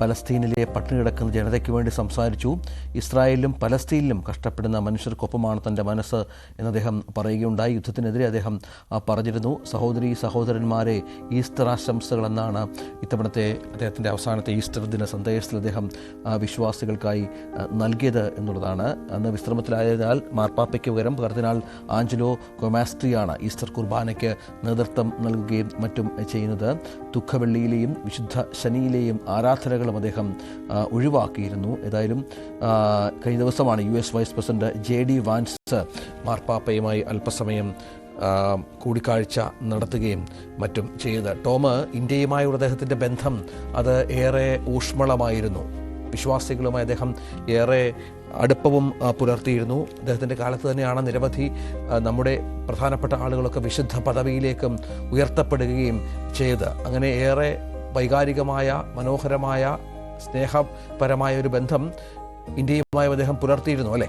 പലസ്തീനിലെ പട്ടിണി കിടക്കുന്ന ജനതയ്ക്ക് വേണ്ടി സംസാരിച്ചു. ഇസ്രായേലിലും പലസ്തീനിലും കഷ്ടപ്പെടുന്ന മനുഷ്യർക്കൊപ്പമാണ് തന്റെ മനസ്സ് എന്ന് അദ്ദേഹം പറയുകയുണ്ടായി. യുദ്ധത്തിനെതിരെ അദ്ദേഹം പറഞ്ഞിരുന്നു. സഹോദരി സഹോദരന്മാരെ ഈസ്റ്റർ ആശംസകളെന്നാണ് ഇത്തവണത്തെ അദ്ദേഹത്തിന്റെ അവസാനത്തെ ഈസ്റ്റർ ദിന സന്ദേശത്തിൽ അദ്ദേഹം വിശ്വാസികൾക്കായി നൽകിയത് എന്നുള്ളതാണ്. അന്ന് വിശ്രമത്തിലായതിനാൽ മാർപ്പാപ്പയ്ക്ക് പകരം കർദിനാൾ ആഞ്ചലോ കൊമാസ്ട്രിയാണ് ഈസ്റ്റർ കുർബാനയ്ക്ക് നേതൃത്വം നൽകുകയും മറ്റും ചെയ്യുന്നത്. ദുഃഖവെള്ളിയിലെയും വിശുദ്ധ ശനിയിലെയും ആരാധനകളും അദ്ദേഹം ഒഴിവാക്കിയിരുന്നു. ഏതായാലും കഴിഞ്ഞ ദിവസമാണ് U S vice president J D Vance മാർപ്പാപ്പയുമായി അല്പസമയം കൂടിക്കാഴ്ച നടത്തുകയും മറ്റും ചെയ്ത്. ടോം ഇന്ത്യയുമായുള്ള അദ്ദേഹത്തിന്റെ ബന്ധം അത് ഏറെ ഊഷ്മളമായിരുന്നു. വിശ്വാസികളുമായി അദ്ദേഹം ഏറെ അടുപ്പവും പുലർത്തിയിരുന്നു. അദ്ദേഹത്തിന്റെ കാലത്ത് തന്നെയാണ് നിരവധി നമ്മുടെ പ്രധാനപ്പെട്ട ആളുകളൊക്കെ വിശുദ്ധ പദവിയിലേക്കും ഉയർത്തപ്പെടുകയും ചെയ്ത്. അങ്ങനെ ഏറെ വൈകാരികമായ മനോഹരമായ സ്നേഹപരമായ ഒരു ബന്ധം ഇന്ത്യയുമായി അദ്ദേഹം പുലർത്തിയിരുന്നു അല്ലേ?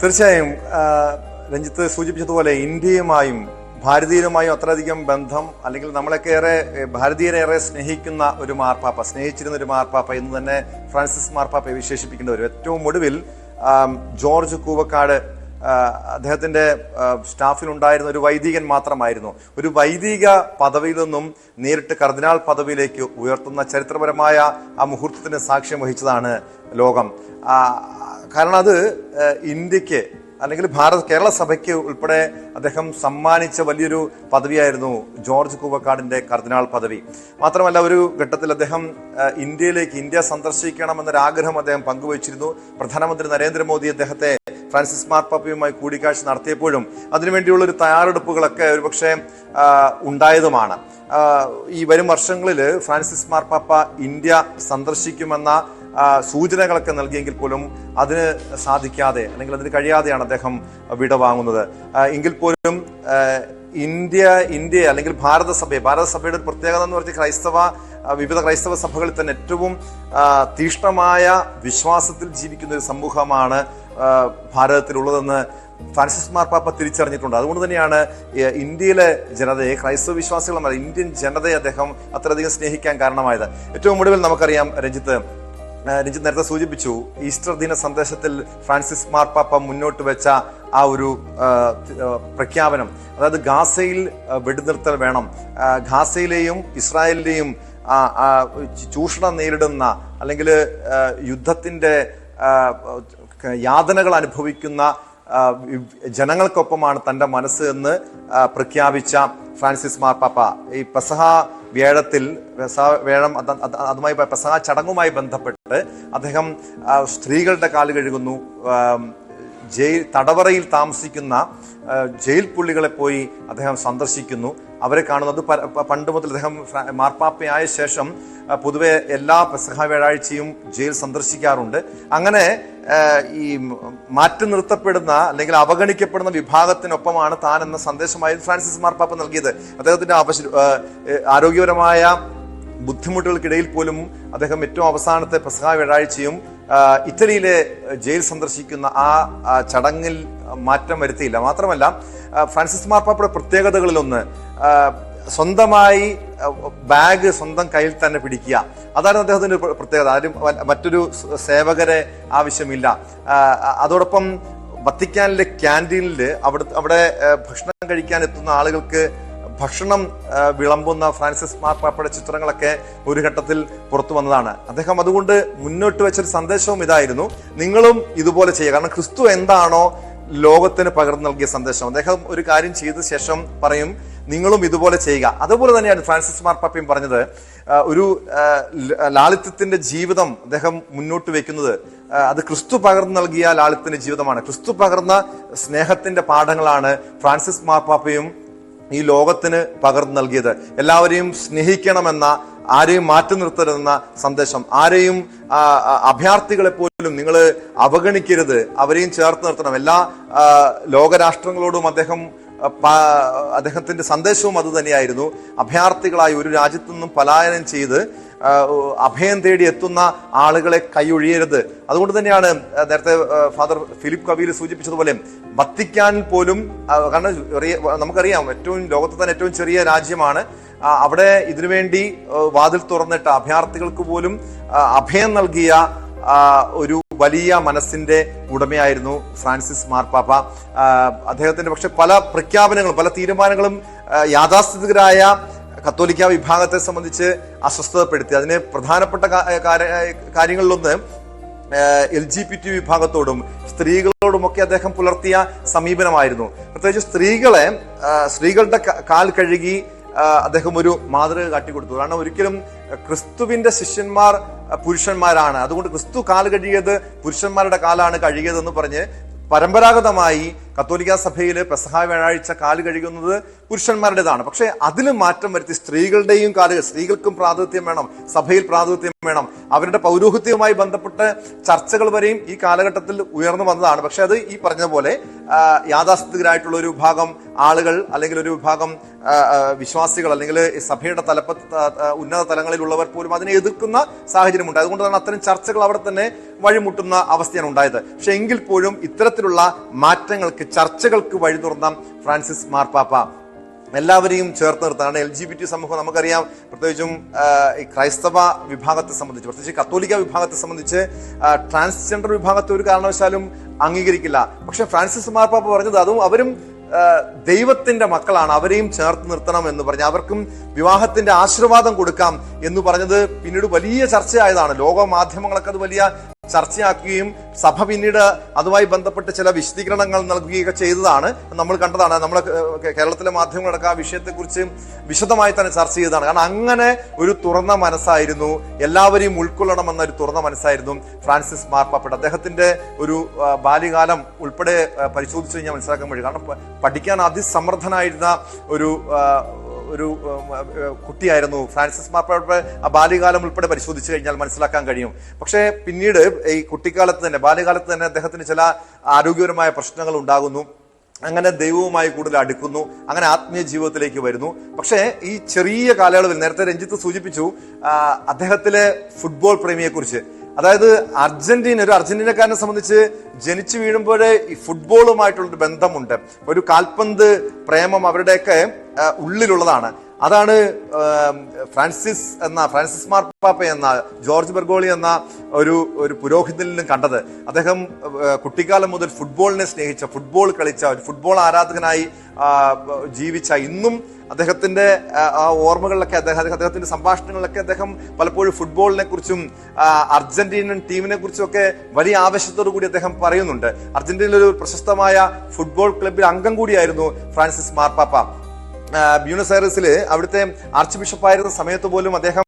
തീർച്ചയായും രഞ്ജിത്ത് സൂചിപ്പിച്ചതുപോലെ ഇന്ത്യയുമായും ഭാരതീയരുമായും അത്രയധികം ബന്ധം അല്ലെങ്കിൽ നമ്മളൊക്കെ ഏറെ ഭാരതീയരെ ഏറെ സ്നേഹിക്കുന്ന ഒരു മാർപ്പാപ്പ സ്നേഹിച്ചിരുന്ന ഒരു മാർപ്പാപ്പ എന്ന് തന്നെ ഫ്രാൻസിസ് മാർപ്പാപ്പയെ വിശേഷിപ്പിക്കേണ്ടി വരും. ഏറ്റവും ഒടുവിൽ ജോർജ് കൂവക്കാട് ആ, സ്റ്റാഫിലുണ്ടായിരുന്ന ഒരു വൈദികൻ മാത്രമായിരുന്നു. ഒരു വൈദിക പദവിയിൽ നിന്നും നേരിട്ട് കർദിനാൾ പദവിയിലേക്ക് ഉയർത്തുന്ന ചരിത്രപരമായ ആ മുഹൂർത്തത്തിന് സാക്ഷ്യം വഹിച്ചതാണ് ലോകം. കാരണം അത് ഇന്ത്യയ്ക്ക് അല്ലെങ്കിൽ ഭാരത കേരള സഭയ്ക്ക് ഉൾപ്പെടെ അദ്ദേഹം സമ്മാനിച്ച വലിയൊരു പദവിയായിരുന്നു ജോർജ് കൂവക്കാടിന്റെ കർദിനാൾ പദവി. മാത്രമല്ല ഒരു ഘട്ടത്തിൽ അദ്ദേഹം ഇന്ത്യയിലേക്ക് ഇന്ത്യ സന്ദർശിക്കണമെന്നൊരാഗ്രഹം അദ്ദേഹം പങ്കുവച്ചിരുന്നു. പ്രധാനമന്ത്രി നരേന്ദ്രമോദി അദ്ദേഹത്തെ ഫ്രാൻസിസ് മാർപ്പാപ്പയുമായി കൂടിക്കാഴ്ച നടത്തിയപ്പോഴും അതിനുവേണ്ടിയുള്ള ഒരു തയ്യാറെടുപ്പുകളൊക്കെ ഒരുപക്ഷെ ഉണ്ടായതുമാണ്. ഈ വരും വർഷങ്ങളിൽ ഫ്രാൻസിസ് മാർപ്പാപ്പ ഇന്ത്യ സന്ദർശിക്കുമെന്ന സൂചനകളൊക്കെ നൽകിയെങ്കിൽ പോലും അതിന് സാധിക്കാതെ അല്ലെങ്കിൽ അതിന് കഴിയാതെയാണ് അദ്ദേഹം വിടവാങ്ങുന്നത് എങ്കിൽ പോലും ഇന്ത്യ ഇന്ത്യ അല്ലെങ്കിൽ ഭാരതസഭയെ ഭാരതസഭയുടെ ഒരു പ്രത്യേകത എന്ന് പറഞ്ഞാൽ ക്രൈസ്തവ വിവിധ ക്രൈസ്തവ സഭകളിൽ തന്നെ ഏറ്റവും തീഷ്ണമായ വിശ്വാസത്തിൽ ജീവിക്കുന്ന ഒരു സമൂഹമാണ് ഭാരതത്തിലുള്ളതെന്ന് ഫ്രാൻസിസ് മാർപ്പാപ്പ തിരിച്ചറിഞ്ഞിട്ടുണ്ട്. അതുകൊണ്ട് തന്നെയാണ് ഇന്ത്യയിലെ ജനതയെ ക്രൈസ്തവ വിശ്വാസികളുമല്ല ഇന്ത്യൻ ജനതയെ അദ്ദേഹം അത്രയധികം സ്നേഹിക്കാൻ കാരണമായത്. ഏറ്റവും ഒടുവിൽ നമുക്കറിയാം രഞ്ജിത്ത് രഞ്ജിത്ത് നേരത്തെ സൂചിപ്പിച്ചു ഈസ്റ്റർ ദിന സന്ദേശത്തിൽ ഫ്രാൻസിസ് മാർപ്പാപ്പ മുന്നോട്ട് വെച്ച ആ ഒരു പ്രഖ്യാപനം. അതായത് ഗാസയിൽ വെടിനിർത്തൽ വേണം. ഗാസയിലെയും ഇസ്രായേലിലെയും ചൂഷണം നേരിടുന്ന അല്ലെങ്കിൽ യുദ്ധത്തിന്റെ യാതനകൾ അനുഭവിക്കുന്ന ജനങ്ങൾക്കൊപ്പമാണ് തന്റെ മനസ്സ് എന്ന് പ്രഖ്യാപിച്ച ഫ്രാൻസിസ് മാർപ്പാപ്പ. ഈ പെസഹ വേഴത്തിൽ പെസഹ വേഴം അത് അത് അതുമായി പെസഹ ചടങ്ങുമായി ബന്ധപ്പെട്ട് അദ്ദേഹം സ്ത്രീകളുടെ കാൽ കഴുകുന്നു. ജയിൽ തടവറയിൽ താമസിക്കുന്ന ജയിൽ പുള്ളികളെ പോയി അദ്ദേഹം സന്ദർശിക്കുന്നു. അവരെ കാണുന്നത് പണ്ട് മുതൽ അദ്ദേഹം മാർപ്പാപ്പയായ ശേഷം പൊതുവെ എല്ലാ പെസഹ വ്യാഴാഴ്ചയും ജയിൽ സന്ദർശിക്കാറുണ്ട്. അങ്ങനെ ഈ മാറ്റി നിർത്തപ്പെടുന്ന അല്ലെങ്കിൽ അവഗണിക്കപ്പെടുന്ന വിഭാഗത്തിനൊപ്പമാണ് താൻ എന്ന സന്ദേശമായി ഫ്രാൻസിസ് മാർപ്പാപ്പ നൽകിയത്. അദ്ദേഹത്തിന്റെ ആരോഗ്യപരമായ ബുദ്ധിമുട്ടുകൾക്കിടയിൽ പോലും അദ്ദേഹം ഏറ്റവും അവസാനത്തെ പെസഹ വ്യാഴാഴ്ചയും ഇറ്റലിയിലെ ജയിൽ സന്ദർശിക്കുന്ന ആ ചടങ്ങിൽ മാറ്റം വരുത്തിയില്ല. മാത്രമല്ല ഫ്രാൻസിസ് മാർപ്പാപ്പയുടെ പ്രത്യേകതകളിലൊന്ന് സ്വന്തമായി ബാഗ് സ്വന്തം കയ്യിൽ തന്നെ പിടിക്കുക. അതാണ് അദ്ദേഹത്തിന്റെ പ്ര- പ്രത്യേകത. ആരും മറ്റൊരു സേവകരെ ആവശ്യമില്ല. അതോടൊപ്പം വത്തിക്കാനിലെ ക്യാന്റീനിൽ അവിടെ അവിടെ ഭക്ഷണം കഴിക്കാൻ എത്തുന്ന ആളുകൾക്ക് ഭക്ഷണം വിളമ്പുന്ന ഫ്രാൻസിസ് മാർപ്പാപ്പയുടെ ചിത്രങ്ങളൊക്കെ ഒരു ഘട്ടത്തിൽ പുറത്തു വന്നതാണ്. അദ്ദേഹം അതുകൊണ്ട് മുന്നോട്ട് വെച്ചൊരു സന്ദേശവും ഇതായിരുന്നു. നിങ്ങളും ഇതുപോലെ ചെയ്യുക. കാരണം ക്രിസ്തു എന്താണോ ലോകത്തിന് പകർന്നു നൽകിയ സന്ദേശം. അദ്ദേഹം ഒരു കാര്യം ചെയ്ത ശേഷം പറയും നിങ്ങളും ഇതുപോലെ ചെയ്യുക. അതുപോലെ തന്നെയാണ് ഫ്രാൻസിസ് മാർപ്പാപ്പയും പറഞ്ഞത്. ഒരു ലാളിത്യത്തിന്റെ ജീവിതം അദ്ദേഹം മുന്നോട്ട് വെക്കുന്നത് അത് ക്രിസ്തു പകർന്നു നൽകിയ ലാളിത്തിന്റെ ജീവിതമാണ്. ക്രിസ്തു പകർന്ന സ്നേഹത്തിന്റെ പാഠങ്ങളാണ് ഫ്രാൻസിസ് മാർപ്പാപ്പയും ഈ ലോകത്തിന് പകർന്നു നൽകിയത്. എല്ലാവരെയും സ്നേഹിക്കണമെന്ന ആരെയും മാറ്റി നിർത്തരുതെന്ന സന്ദേശം. ആരെയും അഭയാർത്ഥികളെ പോലും നിങ്ങൾ അവഗണിക്കരുത്. അവരെയും ചേർത്ത് നിർത്തണം. എല്ലാ ലോകരാഷ്ട്രങ്ങളോടും അദ്ദേഹം അദ്ദേഹത്തിന്റെ സന്ദേശവും അത് തന്നെയായിരുന്നു. അഭയാർത്ഥികളായി ഒരു രാജ്യത്തു നിന്നും പലായനം ചെയ്ത് അഭയം തേടി എത്തുന്ന ആളുകളെ കൈയൊഴിയരുത്. അതുകൊണ്ട് തന്നെയാണ് നേരത്തെ ഫാദർ ഫിലിപ്പ് കവിയിൽ സൂചിപ്പിച്ചതുപോലെ വത്തിക്കാനിൽ പോലും കാരണം നമുക്കറിയാം ഏറ്റവും ലോകത്തെ തന്നെ ഏറ്റവും ചെറിയ രാജ്യമാണ്. അവിടെ ഇതിനുവേണ്ടി വാതിൽ തുറന്നിട്ട് അഭയാർത്ഥികൾക്ക് പോലും അഭയം നൽകിയ ഒരു വലിയ മനസ്സിന്റെ ഉടമയായിരുന്നു ഫ്രാൻസിസ് മാർപ്പാപ്പ അദ്ദേഹത്തിന്റെ പക്ഷെ പല പ്രഖ്യാപനങ്ങളും പല തീരുമാനങ്ങളും യാഥാസ്ഥിതികരായ കത്തോലിക്ക വിഭാഗത്തെ സംബന്ധിച്ച് അസ്വസ്ഥതപ്പെടുത്തി. അതിന് പ്രധാനപ്പെട്ട കാര്യങ്ങളിലൊന്ന് എൽ ജി പി ടി വിഭാഗത്തോടും സ്ത്രീകളോടുമൊക്കെ അദ്ദേഹം പുലർത്തിയ സമീപനമായിരുന്നു. പ്രത്യേകിച്ച് സ്ത്രീകളെ സ്ത്രീകളുടെ കാൽ കഴുകി അദ്ദേഹം ഒരു മാതൃക കാട്ടിക്കൊടുത്തു. കാരണം ഒരിക്കലും ക്രിസ്തുവിന്റെ ശിഷ്യന്മാർ പുരുഷന്മാരാണ്. അതുകൊണ്ട് ക്രിസ്തു കാൽ കഴുകിയത് പുരുഷന്മാരുടെ കാലാണ് കഴുകിയതെന്ന് പറഞ്ഞ് പരമ്പരാഗതമായി കത്തോലിക്ക സഭയിൽ പെസഹ വ്യാഴാഴ്ച കാൽ കഴുകുന്നത് പുരുഷന്മാരുടേതാണ്. പക്ഷേ അതിലും മാറ്റം വരുത്തി സ്ത്രീകളുടെയും കാൽ സ്ത്രീകൾക്കും പ്രാതിനിധ്യം വേണം സഭയിൽ പ്രാതിനിധ്യം വേണം. അവരുടെ പൗരോഹിത്യവുമായി ബന്ധപ്പെട്ട് ചർച്ചകൾ വരെയും ഈ കാലഘട്ടത്തിൽ ഉയർന്നു വന്നതാണ്. പക്ഷെ അത് ഈ പറഞ്ഞ പോലെ യാഥാസ്ഥിതികരായിട്ടുള്ള ഒരു വിഭാഗം ആളുകൾ അല്ലെങ്കിൽ ഒരു വിഭാഗം വിശ്വാസികൾ അല്ലെങ്കിൽ സഭയുടെ തലപ്പ ഉന്നത തലങ്ങളിലുള്ളവർ പോലും അതിനെ എതിർക്കുന്ന സാഹചര്യമുണ്ട്. അതുകൊണ്ടാണ് അത്തരം ചർച്ചകൾ അവിടെ തന്നെ വഴിമുട്ടുന്ന അവസ്ഥയാണ് ഉണ്ടായത്. പക്ഷെ എങ്കിൽ പോലും ഇത്തരത്തിലുള്ള മാറ്റങ്ങൾക്ക് ചർച്ചകൾക്ക് വഴി തുറന്ന ഫ്രാൻസിസ് മാർപ്പാപ്പ എല്ലാവരെയും ചേർത്ത് നിർത്താണ് എൽ ജി ബി ടി സമൂഹം നമുക്കറിയാം. പ്രത്യേകിച്ചും ഈ ക്രൈസ്തവ വിഭാഗത്തെ സംബന്ധിച്ച് പ്രത്യേകിച്ച് കത്തോലിക്ക വിഭാഗത്തെ സംബന്ധിച്ച് ട്രാൻസ്ജെൻഡർ വിഭാഗത്തെ ഒരു കാരണവശാലും അംഗീകരിക്കില്ല. പക്ഷെ ഫ്രാൻസിസ് മാർപ്പാപ്പ പറഞ്ഞത് അതും അവരും ദൈവത്തിന്റെ മക്കളാണ്. അവരെയും ചേർത്ത് നിർത്തണം എന്ന് പറഞ്ഞ് അവർക്കും വിവാഹത്തിന്റെ ആശീർവാദം കൊടുക്കാം എന്ന് പറഞ്ഞത് പിന്നീട് വലിയ ചർച്ചയായതാണ്. ലോക മാധ്യമങ്ങളൊക്കെ അത് വലിയ ചർച്ചയാക്കുകയും സഭ പിന്നീട് അതുമായി ബന്ധപ്പെട്ട് ചില വിശദീകരണങ്ങൾ നൽകുകയൊക്കെ ചെയ്തതാണ്. നമ്മൾ കണ്ടതാണ് നമ്മുടെ കേരളത്തിലെ മാധ്യമങ്ങളൊക്കെ ആ വിഷയത്തെക്കുറിച്ച് വിശദമായി തന്നെ ചർച്ച ചെയ്തതാണ്. കാരണം അങ്ങനെ ഒരു തുറന്ന മനസ്സായിരുന്നു. എല്ലാവരെയും ഉൾക്കൊള്ളണമെന്ന ഒരു തുറന്ന മനസ്സായിരുന്നു ഫ്രാൻസിസ് മാർപ്പാപ്പയുടെ. അദ്ദേഹത്തിന്റെ ഒരു ബാല്യകാലം ഉൾപ്പെടെ പരിശോധിച്ച് കഴിഞ്ഞാൽ മനസ്സിലാക്കാൻ കഴിയും. കാരണം പഠിക്കാൻ അതിസമർത്ഥനായിരുന്ന ഒരു ഒരു കുട്ടിയായിരുന്നു. ഫ്രാൻസിസ് മാർപ്പാപ്പയുടെ ആ ബാല്യകാലം ഉൾപ്പെടെ പരിശോധിച്ചു കഴിഞ്ഞാൽ മനസ്സിലാക്കാൻ കഴിയും. പക്ഷേ പിന്നീട് ഈ കുട്ടിക്കാലത്ത് തന്നെ ബാല്യകാലത്ത് തന്നെ അദ്ദേഹത്തിന് ചില ആരോഗ്യപരമായ പ്രശ്നങ്ങൾ ഉണ്ടാകുന്നു. അങ്ങനെ ദൈവവുമായി കൂടുതൽ അടുക്കുന്നു. അങ്ങനെ ആത്മീയ ജീവിതത്തിലേക്ക് വരുന്നു. പക്ഷേ ഈ ചെറിയ കാലയളവിൽ നേരത്തെ രഞ്ജിത്ത് സൂചിപ്പിച്ചു അദ്ദേഹത്തിലെ ഫുട്ബോൾ പ്രേമിയെക്കുറിച്ച്. അതായത് അർജന്റീന ഒരു അർജന്റീനക്കാരനെ സംബന്ധിച്ച് ജനിച്ചു വീഴുമ്പോഴേ ഈ ഫുട്ബോളുമായിട്ടുള്ളൊരു ബന്ധമുണ്ട്. ഒരു കാൽപന്ത് പ്രേമം അവരുടെയൊക്കെ ഉള്ളിലുള്ളതാണ്. അതാണ് ഫ്രാൻസിസ് എന്ന ഫ്രാൻസിസ് മാർപ്പാപ്പ എന്ന ജോർജ് ബെർഗോളി എന്ന ഒരു ഒരു പുരോഹിതനിൽ നിന്നും കണ്ടത്. അദ്ദേഹം കുട്ടിക്കാലം മുതൽ ഫുട്ബോളിനെ സ്നേഹിച്ച ഫുട്ബോൾ കളിച്ച ഒരു ഫുട്ബോൾ ആരാധകനായി ജീവിച്ച ഇന്നും അദ്ദേഹത്തിന്റെ ആ, ഓർമ്മകളിലൊക്കെ അദ്ദേഹം അദ്ദേഹത്തിന്റെ സംഭാഷണങ്ങളിലൊക്കെ അദ്ദേഹം പലപ്പോഴും ഫുട്ബോളിനെ കുറിച്ചും അർജന്റീനൻ ടീമിനെ കുറിച്ചും ഒക്കെ വലിയ ആവേശത്തോടു കൂടി അദ്ദേഹം പറയുന്നുണ്ട്. അർജന്റീനയിലെ ഒരു പ്രശസ്തമായ ഫുട്ബോൾ ക്ലബിൽ അംഗം കൂടിയായിരുന്നു ഫ്രാൻസിസ് മാർപ്പാപ്പ. ബ്യൂണസ് ഐറസിൽ അവിടുത്തെ ആർച്ച് ബിഷപ്പായിരുന്ന സമയത്ത് പോലും അദ്ദേഹം